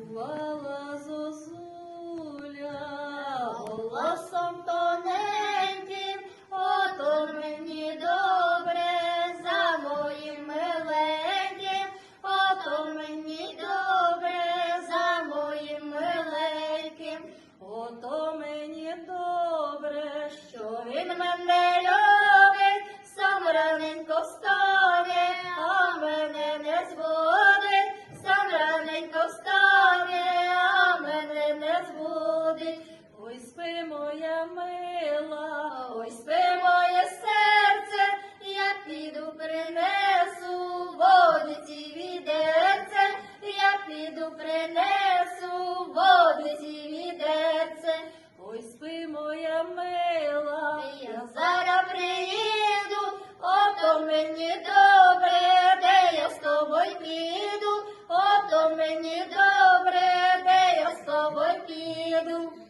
Заспівала зозуля Голосом тоненьким, ото мені добре, за моїм миленьким, ото мені добре, за моїм миленьким, Ото мені добре, що він мене любить, сам раненько встане, зводить, ой спи моя мила, ой спи моє серце, я піду принесу, водиці відерце, я піду принесу, водиці відерце, ой спи моя мила, я зараз приїду, ото мені до. medo